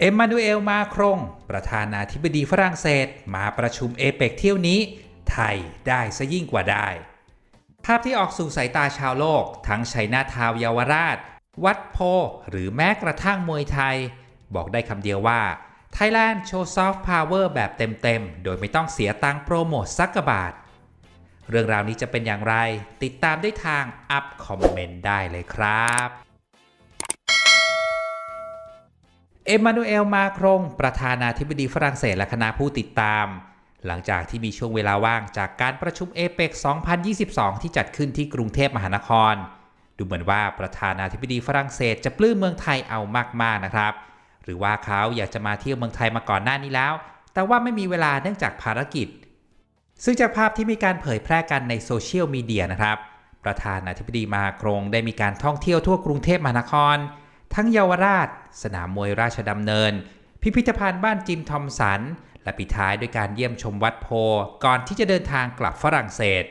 เอ็มมานูเอลมาครง ประธานาธิบดีฝรั่งเศส มาประชุมเอเปกเที่ยวนี้ ไทยได้ซะยิ่งกว่าได้ ภาพที่ออกสู่สายตาชาวโลก ทั้งชัยนาทาวเยาวราช วัดโพ หรือแม้กระทั่งมวยไทย บอกได้คำเดียวว่า Thailand โชว์ซอฟต์พาวเวอร์แบบเต็มๆ โดยไม่ต้องเสียตังโปรโมทสักกบาท เรื่องราวนี้จะเป็นอย่างไร ติดตามได้ทางอัพคอมเมนต์ได้เลยครับ เอ็มมานูเอลมาครงประธานาธิบดีฝรั่งเศสและคณะผู้ติดตาม หลังจากที่มีช่วงเวลาว่างจากการประชุมเอเปก2022 ที่จัดขึ้นที่กรุงเทพมหานคร ดูเหมือนว่าประธานาธิบดีฝรั่งเศสจะปลื้มเมืองไทยเอามากๆนะครับ หรือว่าเขาอยากจะมาเที่ยวเมืองไทยมาก่อนหน้านี้แล้ว แต่ว่าไม่มีเวลาเนื่องจากภารกิจ ซึ่งจากภาพที่มีการเผยแพร่กันในโซเชียลมีเดียนะครับ ประธานาธิบดีมาครงได้มีการท่องเที่ยวทั่วกรุงเทพมหานคร ทั้งเยาวราช สนามมวยราชดำเนิน พิพิธภัณฑ์บ้านจิมทอมสัน และปิดท้ายด้วยการเยี่ยมชมวัดโพ ก่อนที่จะเดินทางกลับฝรั่งเศส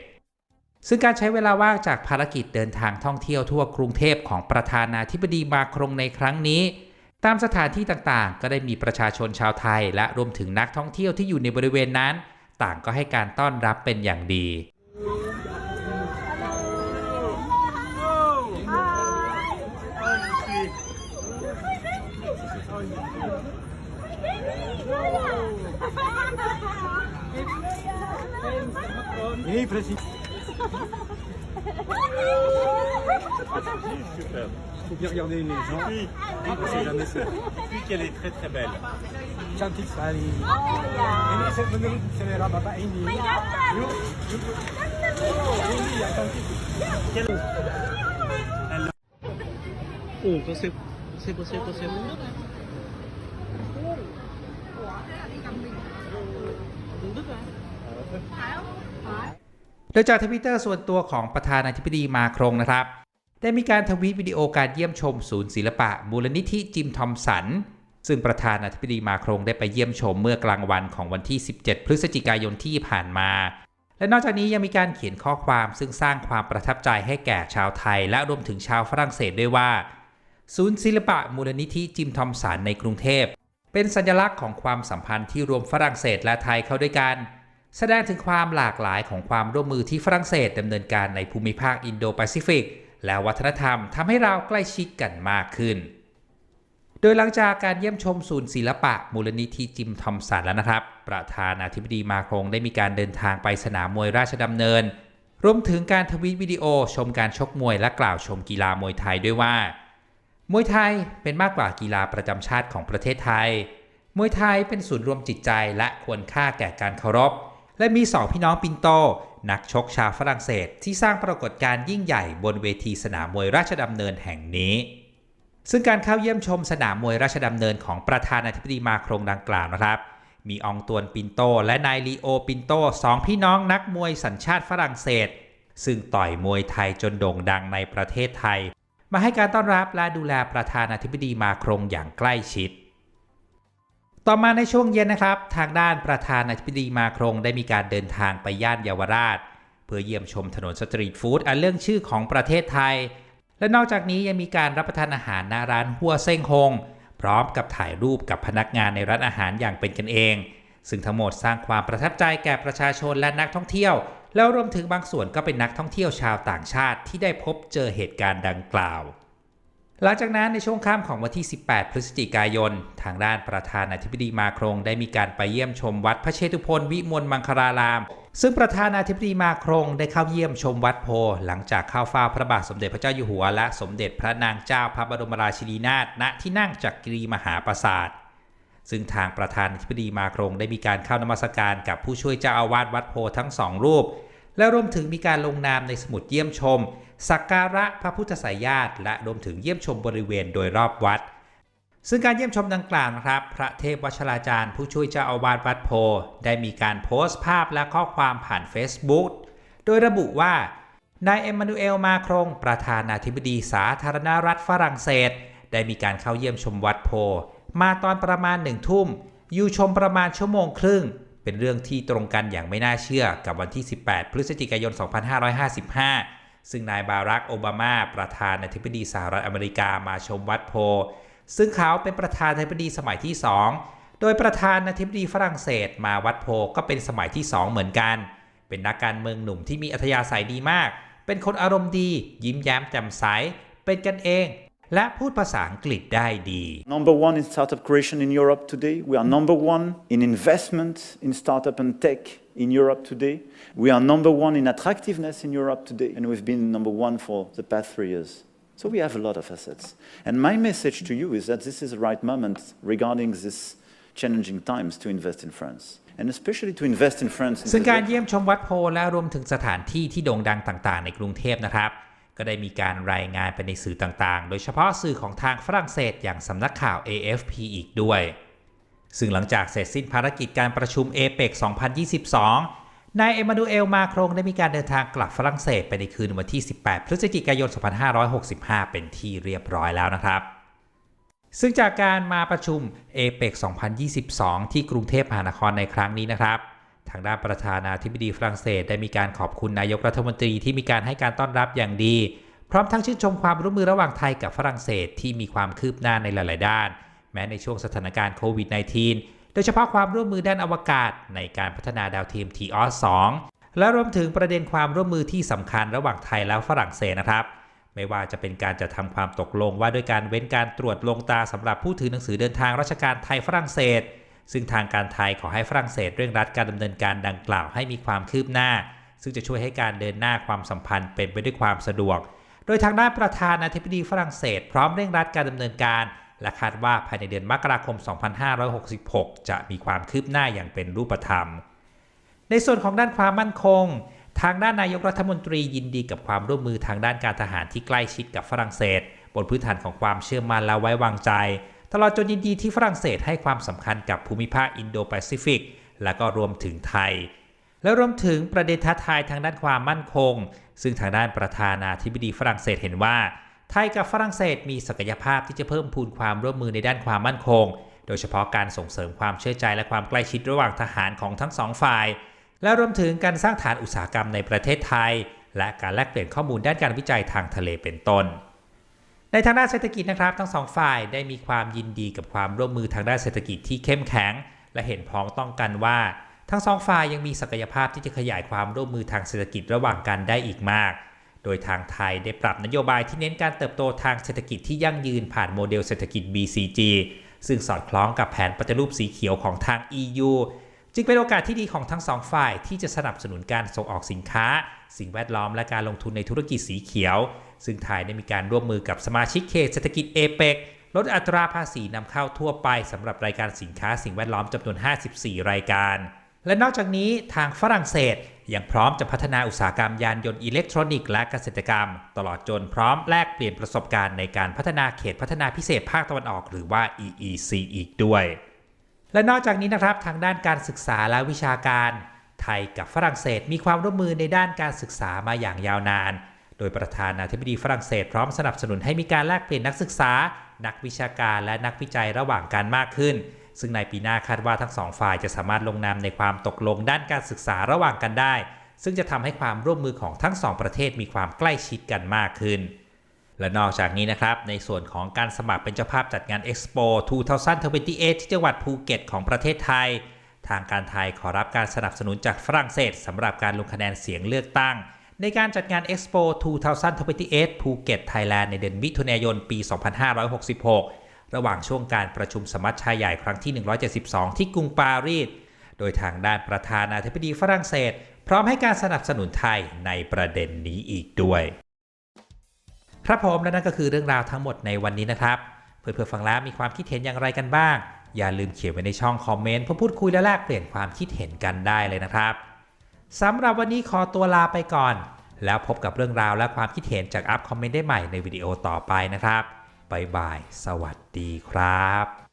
ซึ่งการใช้เวลาว่างจากภารกิจเดินทางท่องเที่ยวทั่วกรุงเทพของประธานาธิบดีมาครงในครั้งนี้ ตามสถานที่ต่างๆ ก็ได้มีประชาชนชาวไทย และรวมถึงนักท่องเที่ยวที่อยู่ในบริเวณนั้น ต่างก็ให้การต้อนรับเป็นอย่างดี Oui, précis. Super. Il faut bien regarder les gens. Oui, C'est jamais ça. puis qu'elle est très très belle. Cantik sekali. Ini sebenarnya selera bapak ini. Yuk, yuk. Oh, ini cantik. Oh? ดยจากทวิตเตอร์ส่วนตัวของประธานาธิบดีมาครงนะครับ ได้มีการทวีตวิดีโอการเยี่ยมชมศูนย์ศิลปะมูลนิธิจิมทอมสัน ซึ่งประธานาธิบดีมาครงได้ไปเยี่ยมชมเมื่อกลางวันของวันที่ 17 พฤศจิกายนที่ผ่านมา และนอกจากนี้ยังมีการเขียนข้อความซึ่งสร้างความประทับใจให้แก่ชาวไทย และรวมถึงชาวฝรั่งเศสด้วยว่า ศูนย์ศิลปะมูลนิธิจิมทอมสันในกรุงเทพเป็นสัญลักษณ์ของความสัมพันธ์ที่รวมฝรั่งเศสและไทยเข้าด้วยกัน แสดงถึงความหลากหลายของความร่วมมือที่ฝรั่งเศสดำเนินการในภูมิภาคอินโดแปซิฟิก และวัฒนธรรมทำให้เราใกล้ชิดกันมากขึ้น โดยหลังจากการเยี่ยมชมศูนย์ศิลปะมูลนิธิจิมทอมสันแล้วนะครับ ประธานาธิบดีมาครงได้มีการเดินทางไปสนามมวยราชดำเนิน รวมถึงการทวีตวิดีโอชมการชกมวยและกล่าวชมกีฬามวยไทยด้วยว่า มวยไทยเป็นมากกว่ากีฬาประจำชาติของประเทศไทย มวยไทยเป็นศูนย์รวมจิตใจและควรค่าแก่การเคารพ และมีสองพี่น้องปินโต นักชกชาวฝรั่งเศสที่สร้างปรากฏการณ์ยิ่งใหญ่บนเวทีสนามมวยราชดำเนินแห่งนี้ ซึ่งการเข้าเยี่ยมชมสนามมวยราชดำเนินของประธานาธิบดีมาครงดังกล่าวนะครับ มีอองตวนปินโต และนายลีโอปินโตสองพี่น้องนักมวยสัญชาติฝรั่งเศส ซึ่งต่อยมวยไทยจนโด่งดังในประเทศไทย มาให้การต้อนรับและดูแลประธานาธิบดีมาครงอย่างใกล้ชิด ต่อมาในช่วงเย็นนะครับ ทางด้านประธานาธิบดีมาครงได้มีการเดินทางไปย่านเยาวราช เพื่อเยี่ยมชมถนนสตรีทฟู้ดอันเรื่องชื่อของประเทศไทย และนอกจากนี้ยังมีการรับประทานอาหารณร้านหัวเซ้งฮงพร้อมกับถ่ายรูปกับพนักงานในร้านอาหารอย่างเป็นกันเอง ซึ่งทั้งหมดสร้างความประทับใจแก่ประชาชนและนักท่องเที่ยว แล้วรวมถึงบางส่วนก็เป็นนักท่องเที่ยวชาวต่างชาติที่ได้พบเจอเหตุการณ์ดังกล่าว หลังจากนั้นในช่วงค่ำของวันที่ 18 พฤศจิกายน ทางด้านประธานาธิบดีมาครงได้มีการไปเยี่ยมชมวัดพระเชตุพนวิมลมังคลาราม ซึ่งประธานาธิบดีมาครงได้เข้าเยี่ยมชมวัดโพ หลังจากเข้าเฝ้าพระบาทสมเด็จพระเจ้าอยู่หัว และสมเด็จพระนางเจ้าพระบรมราชินีนาถณที่นั่งจักรีมหาปราสาท ซึ่งทางประธานาธิบดีมาครงได้มีการเข้านมัสการกับผู้ช่วยเจ้าอาวาสวัดโพทั้งสองรูป และรวมถึงมีการลงนามในสมุดเยี่ยมชม สักการะพระพุทธสายญาติ และรวมถึงเยี่ยมชมบริเวณโดยรอบวัด ซึ่งการเยี่ยมชมดังกล่าวนะครับ พระเทพวชราจารย์ ผู้ช่วยเจ้าอาวาสวัดโพ ได้มีการโพสต์ภาพและข้อความผ่าน Facebook โดยระบุว่านายเอ็มมานูเอลมาครงประธานาธิบดีสาธารณรัฐฝรั่งเศส ได้มีการเข้าเยี่ยมชมวัดโพ มาตอนประมาณหนึ่งทุ่ม อยู่ชมประมาณชั่วโมงครึ่ง เป็นเรื่องที่ตรงกันอย่างไม่น่าเชื่อกับวันที่ 18 พฤศจิกายน 2555 ซึ่งนายบารักโอบามาประธานาธิบดีสหรัฐอเมริกามาชมวัดโพ ซึ่งเขาเป็นประธานาธิบดีสมัยที่ 2 โดยประธานาธิบดีฝรั่งเศสมาวัดโพก็เป็นสมัยที่ 2 เหมือนกัน เป็นนักการเมืองหนุ่มที่มีอัธยาศัยดีมาก เป็นคนอารมณ์ดี ยิ้มแย้มแจ่มใส เป็นกันเอง และพูดภาษาอังกฤษได้ดี Number one in startup creation in Europe today. We are number one in investment in startup and tech in Europe today. We are number one in attractiveness in Europe today. And we've been number one for the past three years. So we have a lot of assets. And my message to you is that this is the right moment regarding this challenging times to invest in France. And especially to invest in France. in ซึ่ง the การ way- เยี่ยมชมวัดโพและรวมถึงสถานที่ที่โด่งดังต่างๆ ในกรุงเทพนะครับ ก็ได้มีการรายงานไปในสื่อต่างๆ โดยเฉพาะสื่อของทางฝรั่งเศสอย่างสำนักข่าว AFP อีกด้วย ซึ่งหลังจากเสร็จสิ้นภารกิจการประชุมเอเปก2022 นายเอมานูเอลมาโครงได้มีการเดินทางกลับฝรั่งเศสไปในคืนวันที่ 18 พฤศจิกายน 2565 เป็นที่เรียบร้อยแล้วนะครับ ซึ่งจากการมาประชุมเอเปก2022 ที่กรุงเทพมหานครในครั้งนี้นะครับทางด้านประธานาธิบดีฝรั่งเศสได้มีการขอบคุณนายกรัฐมนตรีที่มีการให้การต้อนรับอย่างดี พร้อมทั้งชื่นชมความร่วมมือระหว่างไทยกับฝรั่งเศสที่มีความคืบหน้าในหลาย ๆ ด้าน ม้ในช่วงสถานการณ์โควิด -19 โดยเฉพาะความร่วมมือด้านอวกาศ ในการพัฒนาดาวเทียม t ีออส2และรวมถึงประเด็นความร่วมมือที่สำคัญระหว่างไทยและฝรั่งเศสนะครับ ไม่ว่าจะเป็นการจัดทำความตกลงว่าด้วยการเว้นการตรวจลงตาสำหรับผู้ถือหนังสือเดินทางราชการไทยฝรั่งเศส ซึ่งทางการไทยขอให้ฝรั่งเศสเร่งรัดการดำเนินการดังกล่าวให้มีความคืบหน้า ซึ่งจะช่วยให้การเดินหน้าความสัมพันธ์เป็นไปด้วยความสะดวก โดยทางด้านประธานาธิบดีฝรั่งเศส พร้อมเร่งรัดการดำเนินการ และคาดว่าภายในเดือนมกราคม 2566 จะมีความคืบหน้าอย่างเป็นรูปธรรม ในส่วนของด้านความมั่นคง ทางด้านนายกรัฐมนตรียินดีกับความร่วมมือทางด้านการทหารที่ใกล้ชิดกับฝรั่งเศส บนพื้นฐานของความเชื่อมั่นและไว้วางใจ ตลอดจนยินดีที่ฝรั่งเศสให้ความสำคัญกับภูมิภาคอินโดแปซิฟิกและก็รวมถึงไทย และรวมถึงประเด็นท้าทายทางด้านความมั่นคง ซึ่งทางด้านประธานาธิบดีฝรั่งเศสเห็นว่า ไทยกับฝรั่งเศสมีศักยภาพที่จะเพิ่มพูนความร่วมมือในด้านความมั่นคง โดยเฉพาะการส่งเสริมความเชื่อใจและความใกล้ชิดระหว่างทหารของทั้งสองฝ่าย และรวมถึงการสร้างฐานอุตสาหกรรมในประเทศไทย และการแลกเปลี่ยนข้อมูลด้านการวิจัยทางทะเลเป็นต้น ในทางด้านเศรษฐกิจนะครับ ทั้งสองฝ่ายได้มีความยินดีกับความร่วมมือทางด้านเศรษฐกิจที่เข้มแข็ง และเห็นพ้องต้องกันว่า ทั้งสองฝ่ายยังมีศักยภาพที่จะขยายความร่วมมือทางเศรษฐกิจระหว่างกันได้อีกมาก ดยทางไทยได้ปรับนโยบายที่เน้นการเติบโตทางเศรษฐกิจที่ยั่งยืนผ่านโมเดลเศรษฐกิจ BCG ซึ่งสอดคล้องกับแผนปฏิรูปสีเขียวของทาง EU จึงเป็นโอกาสที่ดีของทั้งสองฝ่ายที่จะสนับสนุนการส่งออกสินค้า สิ่งแวดล้อมและการลงทุนในธุรกิจสีเขียว ซึ่งไทยได้มีการร่วมมือกับสมาชิกเขตเศรษฐกิจเอเปกลดอัตราภาษีนำเข้าทั่วไปสำหรับรายการสินค้าสิ่งแวดล้อมจำนวน 54 รายการ และนอกจากนี้ทางฝรั่งเศส ยังพร้อมจะพัฒนาอุตสาหกรรมยานยนต์อิเล็กทรอนิกส์และเกษตรกรรม ตลอดจนพร้อมแลกเปลี่ยนประสบการณ์ในการพัฒนาเขตพัฒนาพิเศษภาคตะวันออกหรือว่า EEC อีกด้วย และนอกจากนี้นะครับทางด้านการศึกษาและวิชาการ ไทยกับฝรั่งเศสมีความร่วมมือในด้านการศึกษามาอย่างยาวนาน โดยประธานาธิบดีฝรั่งเศสพร้อมสนับสนุนให้มีการแลกเปลี่ยนนักศึกษา นักวิชาการและนักวิจัยระหว่างกันมากขึ้น ซึ่งในปีหน้าคาดว่าทั้งสองฝ่ายจะสามารถลงนามในความตกลงด้านการศึกษาระหว่างกันได้ ซึ่งจะทำให้ความร่วมมือของทั้งสองประเทศมีความใกล้ชิดกันมากขึ้น และนอกจากนี้นะครับ ในส่วนของการสมัครเป็นเจ้าภาพจัดงาน Expo 2028 ที่จังหวัดภูเก็ตของประเทศไทย ทางการไทยขอรับการสนับสนุนจากฝรั่งเศสสำหรับการลงคะแนนเสียงเลือกตั้ง ในการจัดงาน Expo 2028 ภูเก็ตไทยแลนด์ในเดือนมิถุนายนปี 2566 ระหว่างช่วงการประชุมสมัชชาใหญ่ครั้งที่ 172 ที่กรุงปารีส โดยทางด้านประธานาธิบดีฝรั่งเศส พร้อมให้การสนับสนุนไทยในประเด็นนี้อีกด้วย ครับผมและนั่นก็คือเรื่องราวทั้งหมดในวันนี้นะครับ เพื่อนๆฟังแล้วมีความคิดเห็นอย่างไรกันบ้าง อย่าลืมเขียนไว้ในช่องคอมเมนต์เพื่อพูดคุยและแลกเปลี่ยนความคิดเห็นกันได้เลยนะครับสำหรับวันนี้ขอตัวลาไปก่อน แล้วพบกับเรื่องราวและความคิดเห็นจากอัพคอมเมนต์ได้ใหม่ในวิดีโอต่อไปนะครับ บายสวัสดีครับ